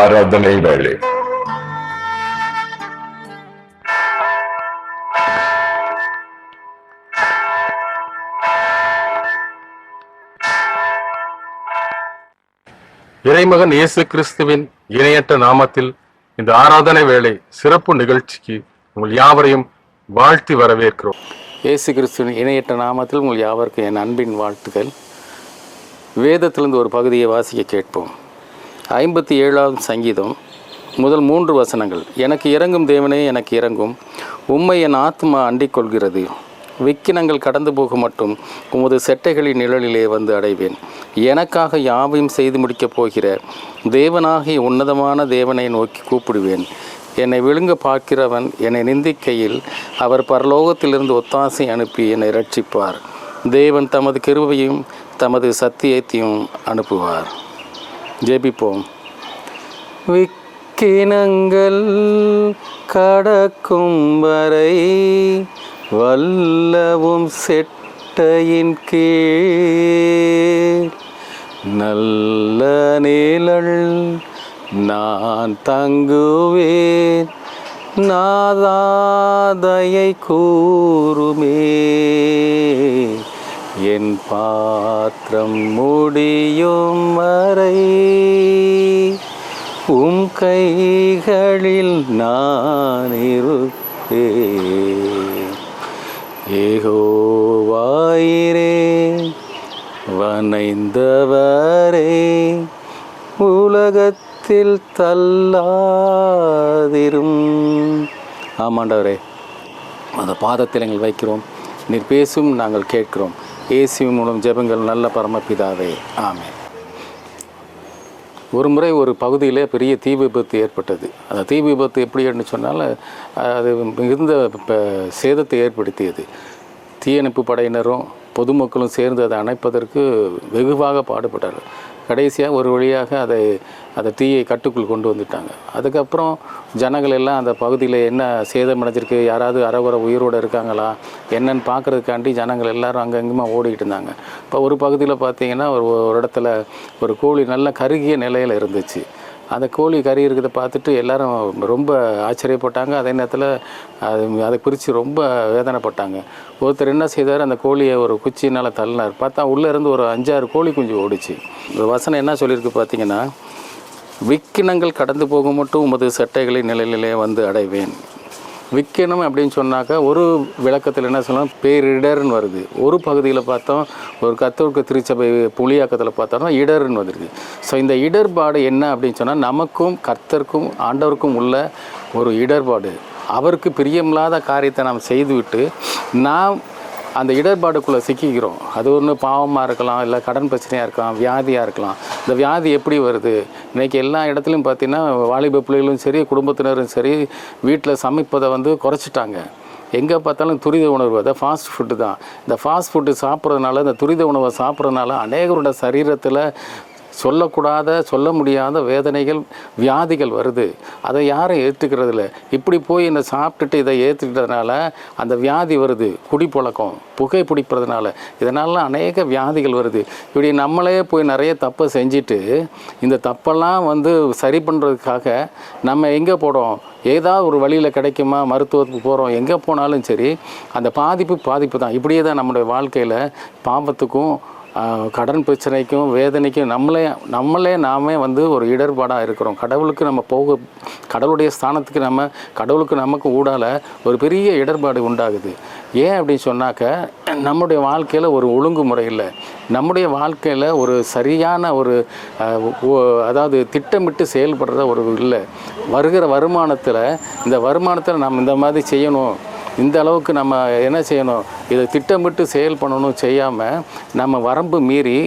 ஆராதனை வேளை. இறைமகன் இயேசு கிறிஸ்துவின் இணையற்ற நாமத்தில் இந்த ஆராதனை வேளை சிறப்பு நிகழ்ச்சிக்கு உங்கள் யாவரையும் வாழ்த்தி வரவேற்கிறோம். இயேசு கிறிஸ்துவின் இணையற்ற நாமத்தில் உங்கள் யாவருக்கும் என் அன்பின் வாழ்த்துக்கள். வேதத்திலிருந்து ஒரு பகுதியை வாசிக்க கேட்போம். ஐம்பத்தி ஏழாவது சங்கீதம் முதல் மூன்று வசனங்கள். எனக்கு இறங்கும் தேவனே எனக்கு இறங்கும். உம்மை என் ஆத்மா அண்டிக்கொள்கிறது விக்கினங்கள் கடந்து போக மட்டும் உமது செட்டைகளின் நிழலிலே வந்து அடைவேன். எனக்காக யாவையும் செய்து முடிக்கப் போகிற தேவனாகிய உன்னதமான தேவனை நோக்கி கூப்பிடுவேன். என்னை விழுங்க பார்க்கிறவன் என்னை நிந்திக்கையில் அவர் பரலோகத்திலிருந்து ஒத்தாசை அனுப்பி என்னை ரட்சிப்பார் தேவன் தமது கிருவையும் தமது சத்தியத்தையும் அனுப்புவார். ஜெபிப்போம். விக்கினங்கள் கடக்கும் வரை வல்லவும் செட்டையின் கீழ். நல்ல நிழல் நான் தங்குவேன். நாதாதையை கூறுமே. என் பாத்திரம் முடியும் வரை உம் கைகளில் நான் இருப்பேன். ஏகோவாயிரே வனைந்தவரே உலகத்தில் தள்ளாதிரும். ஆமாண்டவரே அந்த பாதத்தில் எங்கள் வைக்கிறோம். நீர் பேசும் நாங்கள் கேட்கிறோம். இயேசுவின் மூலம் ஜெபங்கள் நல்ல பரமபிதாவே. ஆமே ஒரு முறை ஒரு பகுதியில் பெரிய தீ விபத்து ஏற்பட்டது. அந்த தீ விபத்து எப்படின்னு சொன்னால் அது மிகுந்த சேதத்தை ஏற்படுத்தியது. தீயணைப்பு படையினரும் பொதுமக்களும் சேர்ந்து அதை அணைப்பதற்கு வெகுவாக பாடுபட்டார்கள். கடைசியாக ஒரு வழியாக அதை அந்த தீயை கட்டுக்குள் கொண்டு வந்துட்டாங்க. அதுக்கப்புறம் ஜனங்கள் எல்லாம் அந்த பகுதியில் என்ன சேதம் அடைஞ்சிருக்கு யாராவது அறகுறை உயிரோடு இருக்காங்களா என்னன்னு பார்க்கறதுக்காண்டி ஜனங்கள் எல்லாரும் அங்கங்கேயுமா ஓடிக்கிட்டு இருந்தாங்க. இப்போ ஒரு பகுதியில் பார்த்தீங்கன்னா ஒரு ஒரு இடத்துல ஒரு கோழி நல்ல கருகிய நிலையில் இருந்துச்சு. அந்த கோழி கறி இருக்கிறத பார்த்துட்டு எல்லாரும் ரொம்ப ஆச்சரியப்பட்டாங்க. அதே நேரத்தில் அது அதை குறித்து ரொம்ப வேதனைப்பட்டாங்க. ஒருத்தர் என்ன செய்தார்? அந்த கோழியை ஒரு குச்சினால் தள்ளினார். பார்த்தா உள்ளே இருந்து ஒரு அஞ்சாறு கோழி குஞ்சு ஓடிச்சு. இந்த வசனம் என்ன சொல்லியிருக்கு பார்த்தீங்கன்னா விக்கினங்கள் கடந்து போக மட்டும் உமது சட்டைகளை நிலையிலே வந்து அடைவேன். விற்கணும் அப்படின்னு சொன்னாக்கா ஒரு விளக்கத்தில் என்ன சொல்லலாம் பேரிடர்னு வருது. ஒரு பகுதியில் பார்த்தோம் ஒரு கத்தோர்க்க திருச்சபை புலியாக்கத்தில் பார்த்தோம்னா இடர்னு வந்துருக்கு ஸோ இந்த இடர்பாடு என்ன அப்படின்னு சொன்னால் நமக்கும் கர்த்தருக்கும் ஆண்டவருக்கும் உள்ள ஒரு இடர்பாடு. அவருக்கு பிரியமில்லாத காரியத்தை நாம் செய்துவிட்டு நாம் அந்த இடர்பாடுக்குள்ளே சிக்கிக்கிறோம். அது ஒன்று பாவமாக இருக்கலாம் இல்லை கடன் பிரச்சனையாக இருக்கலாம் வியாதியாக இருக்கலாம். இந்த வியாதி எப்படி வருது? இன்றைக்கி எல்லா இடத்துலையும் பார்த்தீங்கன்னா வாலிப பிள்ளைகளும் சரி குடும்பத்தினரும் சரி வீட்டில் சமைப்பதை வந்து குறைச்சிட்டாங்க. எங்கே பார்த்தாலும் துரித உணவு அதை ஃபாஸ்ட் ஃபுட்டு தான். இந்த ஃபாஸ்ட் ஃபுட்டு சாப்பிட்றதுனால இந்த துரித உணவை சாப்பிட்றதுனால அநேகரோட சரீரத்தில் சொல்லக்கூடாத சொல்ல முடியாத வேதனைகள் வியாதிகள் வருது. அதை யாரும் ஏற்றுக்கிறது இல்லை இப்படி போய் இந்த சாப்பிட்டுட்டு இதை ஏற்றுக்கிட்டதுனால அந்த வியாதி வருது. குடிப்பழக்கம் புகை பிடிப்பதுனால. இதனால அநேக வியாதிகள் வருது. இப்படி நம்மளே போய் நிறைய தப்பை செஞ்சுட்டு இந்த தப்பெல்லாம் வந்து சரி பண்ணுறதுக்காக நம்ம எங்கே போகிறோம் ஏதாவது ஒரு வழியில் கிடைக்குமா? மருத்துவத்துக்கு போகிறோம் எங்கே போனாலும் சரி அந்த பாதிப்பு பாதிப்பு தான். இப்படியே தான் நம்முடைய வாழ்க்கையில் பாவத்துக்கும் கடன் பிரச்சனைக்கும் வேதனைக்கும் நம்மளே நம்மளே நாமே வந்து ஒரு இடர்பாடாக இருக்கிறோம். கடவுளுக்கு நம்ம போக கடவுளுடைய ஸ்தானத்துக்கு நம்ம கடவுளுக்கு நமக்கு ஊடால ஒரு பெரிய இடர்பாடு உண்டாகுது. ஏன் அப்படின்னு சொன்னாக்க நம்முடைய வாழ்க்கையில் ஒரு ஒழுங்குமுறை இல்லை. நம்முடைய வாழ்க்கையில் ஒரு சரியான ஒரு அதாவது திட்டமிட்டு செயல்படுற ஒரு இல்லை. வருகிற வருமானத்தில் இந்த வருமானத்தில் நம்ம இந்த மாதிரி செய்யணும். இந்த அளவுக்கு நம்ம என்ன செய்யணும்? இதை திட்டமிட்டு செயல் பண்ணணும் செய்யாமல் நம்ம வரம்பு மீறி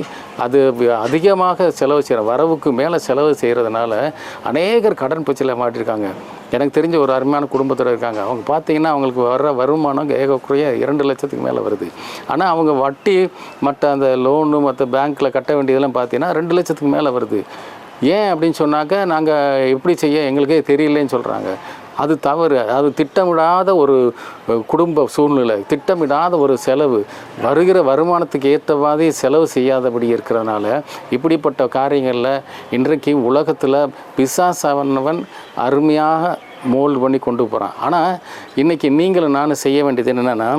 அது அதிகமாக செலவு செய்கிறோம் வரவுக்கு மேலே செலவு செய்கிறதுனால அநேகர் கடன் பிரச்சனை மாட்டிருக்காங்க. எனக்கு தெரிஞ்ச ஒரு அருமையான குடும்பத்தில் இருக்காங்க. அவங்க பார்த்தீங்கன்னா அவங்களுக்கு வர்ற வருமானம் ஏகக்குறைய இரண்டு லட்சத்துக்கு மேலே வருது. ஆனால் அவங்க வட்டி மற்ற அந்த லோனு மற்ற பேங்க்கில் கட்ட வேண்டியதெல்லாம் பார்த்தீங்கன்னா ரெண்டு லட்சத்துக்கு மேலே வருது. ஏன் அப்படின்னு சொன்னாக்க நாங்கள் எப்படி செய்ய எங்களுக்கே தெரியலன்னு சொல்கிறாங்க அது தவறு. அது திட்டமிடாத ஒரு குடும்ப சூழ்நிலை திட்டமிடாத ஒரு செலவு வருகிற வருமானத்துக்கு ஏற்ற மாதிரி செலவு செய்யாதபடி இருக்கிறதுனால இப்படிப்பட்ட காரியங்களில் இன்றைக்கு உலகத்தில் பிசாசவனவன் அருமையாக மோல்டு பண்ணி கொண்டு போகிறான் ஆனால் இன்றைக்கி நீங்களும் நானும் செய்ய வேண்டியது என்னென்னா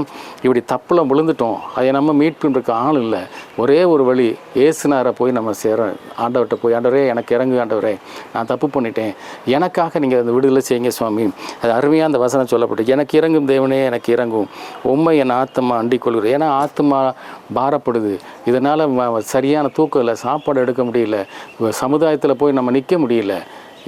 இப்படி தப்பில் விழுந்துட்டோம். அதை நம்ம மீட் பண்ணுறதுக்கு ஆள் இல்லை. ஒரே ஒரு வழி ஏசுனாரை போய் நம்ம சேரோம் ஆண்டவர்கிட்ட போய் ஆண்டவரே எனக்கு இறங்கு ஆண்டவரே நான் தப்பு பண்ணிட்டேன். எனக்காக நீங்கள் அந்த விடுதலை செய்யுங்க சுவாமி. அது அருமையாக அந்த வசனம் சொல்லப்பட்டு எனக்கு இறங்கும் தேவனே எனக்கு இறங்கும். உண்மை என் ஆத்மா அண்டிக் கொள்கிறது ஏன்னா ஆத்மா பாரப்படுது. இதனால் சரியான தூக்கம் இல்லை சாப்பாடு எடுக்க முடியல. சமுதாயத்தில் போய் நம்ம நிற்க முடியல.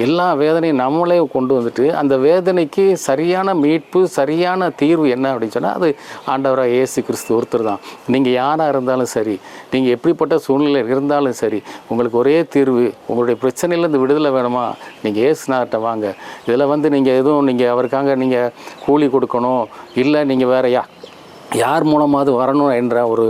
எல்லா வேதனையும் நம்மளே கொண்டு வந்துட்டு அந்த வேதனைக்கு சரியான மீட்பு சரியான தீர்வு என்ன அப்படின்னு சொன்னால் அது ஆண்டவராக இயேசு கிறிஸ்து ஒருத்தர் தான். நீங்கள் யாராக இருந்தாலும் சரி நீங்கள் எப்படிப்பட்ட சூழ்நிலை இருந்தாலும் சரி உங்களுக்கு ஒரே தீர்வு உங்களுடைய பிரச்சனையிலேருந்து விடுதலை வேணுமா? நீங்கள் ஏசுனார்கிட்ட வாங்க. இதில் வந்து நீங்கள் எதுவும் நீங்கள் அவருக்காக நீங்கள் கூலி கொடுக்கணும் இல்லை நீங்கள் வேறு யா யார் மூலமாவது வரணும் என்ற ஒரு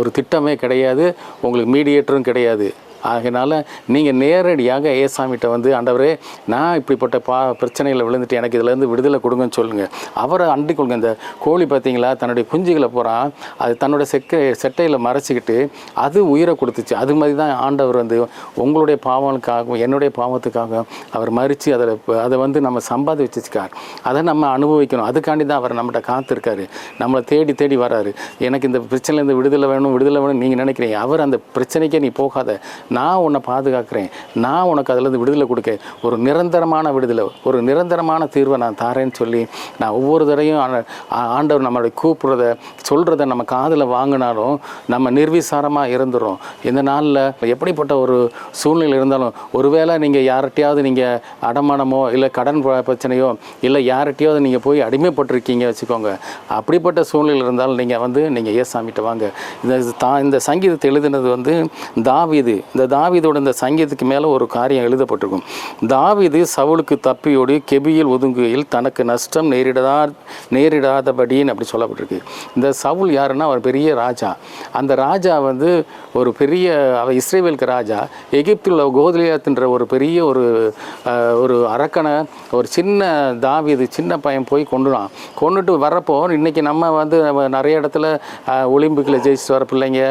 ஒரு திட்டமே கிடையாது. உங்களுக்கு மீடியேட்டரும் கிடையாது. ஆகையினால நீங்கள் நேரடியாக ஏசாமிகிட்ட வந்து ஆண்டவரே நான் இப்படிப்பட்ட பா பிரச்சனையில் விழுந்துட்டு எனக்கு இதுலேருந்து விடுதலை கொடுங்கன்னு சொல்லுங்கள் அவரை அண்டி கொள்ளுங்க. இந்த கோழி பார்த்தீங்களா தன்னுடைய குஞ்சுகளை போகிறான் அது தன்னோட செக்க செட்டையில் மறைச்சிக்கிட்டு அது உயிரை கொடுத்துச்சு. அது மாதிரி தான் ஆண்டவர் வந்து உங்களுடைய பாவங்களுக்காகவும் என்னுடைய பாவத்துக்காகவும் அவர் மறித்து அதில் அதை வந்து நம்ம சம்பாதி வச்சுக்கார் அதை நம்ம அனுபவிக்கணும். அதுக்காண்டி தான் அவர் நம்மகிட்ட காத்திருக்காரு. நம்மளை தேடி தேடி வராரு. எனக்கு இந்த பிரச்சனையிலேருந்து விடுதலை வேணும் விடுதலை வேணும் நீங்கள் நினைக்கிறீங்க. அவர் அந்த பிரச்சனைக்கே நீ போகாத. நான் உன்னை பாதுகாக்கிறேன். நான் உனக்கு அதுலேருந்து விடுதலை கொடுக்க ஒரு நிரந்தரமான விடுதலை ஒரு நிரந்தரமான தீர்வை நான் தாரேன்னு சொல்லி நான் ஒவ்வொரு தடையும் ஆண்டவர் நம்மளுடைய கூப்பிட்றத சொல்கிறத நம்ம காதில் வாங்கினாலும் நம்ம நிர்விசாரமாக இருந்துடும் இந்த நாளில் எப்படிப்பட்ட ஒரு சூழ்நிலை இருந்தாலும் ஒருவேளை நீங்கள் யார்கிட்டையாவது நீங்கள் அடமானமோ இல்லை கடன் ப- பிரச்சனையோ இல்லை யார்கிட்டையாவது நீங்கள் போய் அடிமைப்பட்டிருக்கீங்க வச்சுக்கோங்க. அப்படிப்பட்ட சூழ்நிலை இருந்தாலும் நீங்கள் வந்து நீங்கள் ஏசாமிட்டு வாங்க. இந்த தா இந்த சங்கீதத்தை எழுதினது வந்து தாவிது இந்த தாவிதோட இந்த சங்கீதத்துக்கு மேலே ஒரு காரியம் எழுதப்பட்டிருக்கும். தாவீது சவுளுக்கு தப்பியோடு கெபியில் ஒதுங்குகையில் தனக்கு நஷ்டம் நேரிடதா நேரிடாதபடின்னு அப்படி சொல்லப்பட்டிருக்கு. இந்த சவுல் யாருன்னா அவர் பெரிய ராஜா. அந்த ராஜா வந்து ஒரு பெரிய அவ இஸ்ரேவேலுக்கு ராஜா. எகிப்தில் கோதலியாத்துன்ற ஒரு பெரிய ஒரு ஒரு அரக்கனை ஒரு சின்ன தாவீது சின்ன பையன் போய் கொண்டுடான் கொண்டுட்டு வரப்போ இன்னைக்கு நம்ம வந்து நிறைய இடத்துல ஒலிம்பிக்கில் ஜெயிச்சுட்டு வர பிள்ளைங்க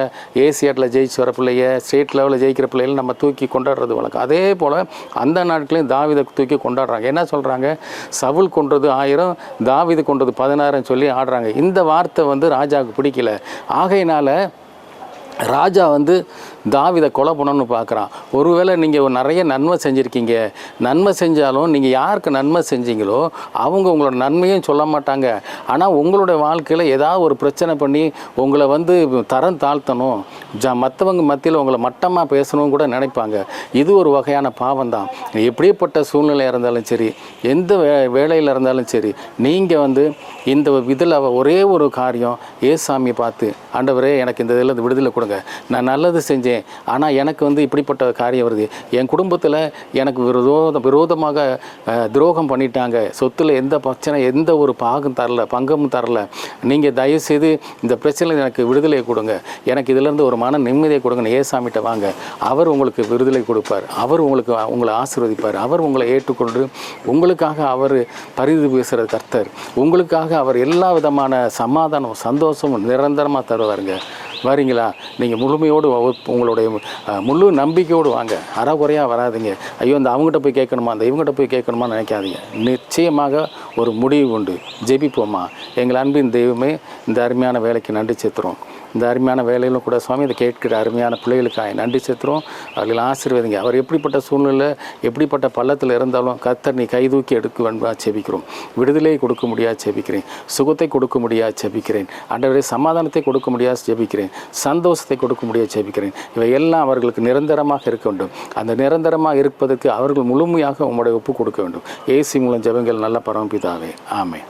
ஏசியாட்டில் ஜெயிச்சு வர பிள்ளைங்க ஸ்டேட் லெவலில் ஜெயிக்கிற பிள்ளைகள் நம்ம தூக்கி கொண்டாடுறது வழக்கம். அதே போல் அந்த நாட்களையும் தாவிதை தூக்கி கொண்டாடுறாங்க. என்ன சொல்கிறாங்க சவுல் கொன்றது ஆயிரம் தாவிது கொன்றது பதினாயிரம் சொல்லி ஆடுறாங்க. இந்த வார்த்தை வந்து ராஜாவுக்கு பிடிக்கல. ஆகையினால் ராஜா வந்து தாவிதை கொலை பண்ணணும்னு பார்க்குறான். ஒருவேளை நீங்கள் நிறைய நன்மை செஞ்சுருக்கீங்க. நன்மை செஞ்சாலும் நீங்கள் யாருக்கு நன்மை செஞ்சீங்களோ அவங்க உங்களோட நன்மையும் சொல்ல மாட்டாங்க. ஆனால் உங்களுடைய வாழ்க்கையில் ஏதாவது ஒரு பிரச்சனை பண்ணி உங்களை வந்து தரம் தாழ்த்தணும். ஜ மற்றவங்க மத்தியில் உங்களை மட்டமாக பேசணும் கூட நினைப்பாங்க. இது ஒரு வகையான பாவம் தான் எப்படிப்பட்ட சூழ்நிலை இருந்தாலும் சரி எந்த வே வேலையில் இருந்தாலும் சரி நீங்கள் வந்து இந்த இதில் ஒரே ஒரு காரியம் ஏசாமியை பார்த்து ஆண்டவரே எனக்கு இந்த இதில் விடுதலை விடுதலை கொடுங்க. நான் நல்லது செஞ்சேன். ஆனால் எனக்கு வந்து இப்படிப்பட்ட காரியம் வருது. என் குடும்பத்தில் எனக்கு விரோத விரோதமாக துரோகம் பண்ணிட்டாங்க. சொத்துல எந்த பிரச்சனை எந்த ஒரு பாகம் தரல பங்கமும் தரல. நீங்கள் தயவுசெய்து இந்த பிரச்சனையில் எனக்கு விடுதலை கொடுங்க. எனக்கு இதிலேருந்து ஒரு மன நிம்மதியை கொடுங்க ஏசாமிட்ட வாங்க. அவர் உங்களுக்கு விடுதலை கொடுப்பார். அவர் உங்களுக்கு உங்களை ஆசீர்வதிப்பார். அவர் உங்களை ஏற்றுக்கொண்டு உங்களுக்காக அவர் பரிந்து பேசுகிற கர்த்தர். உங்களுக்காக அவர் எல்லா விதமான சமாதானம் சந்தோஷமும் நிரந்தரமாக தருவாருங்க. வரீங்களா? நீங்கள் முழுமையோடு உங்களுடைய முழு நம்பிக்கையோடு வாங்க. அறகுறையாக வராதீங்க. ஐயோ இந்த அவங்ககிட்ட போய் கேட்கணுமா? அந்த இவங்ககிட்ட போய் கேட்கணுமான்னு நினைக்காதீங்க. நிச்சயமாக ஒரு முடிவு உண்டு. ஜெபிப்போமா எங்கள் அன்பின் தெய்வமே இந்த அருமையான வேலைக்கு நன்றி சேர்த்துறோம் இந்த அருமையான வேலையிலும் கூட சுவாமி இதை கேட்கிற அருமையான பிள்ளைகளுக்காக நன்றி செத்துறோம் அவர்கள் ஆசீர்வதிங்க. அவர் எப்படிப்பட்ட சூழ்நிலை எப்படிப்பட்ட பள்ளத்தில் இருந்தாலும் கர்த்தர் நீ கைதூக்கி எடுக்க வேண்டுமா செபிக்கிறோம். விடுதலையை கொடுக்க முடியாது செபிக்கிறேன். சுகத்தை கொடுக்க முடியாது செபிக்கிறேன். ஆண்டவரே சமாதானத்தை கொடுக்க முடியாது ஜெபிக்கிறேன் சந்தோஷத்தை கொடுக்க முடியாது ஜெபிக்கிறேன் இவை எல்லாம் அவர்களுக்கு நிரந்தரமாக இருக்க வேண்டும். அந்த நிரந்தரமாக இருப்பதற்கு அவர்கள் முழுமையாக உங்களுடைய ஒப்பு கொடுக்க வேண்டும். ஏசி மூலம் ஜெபங்கள் நல்ல பரமபிதாவே. ஆமே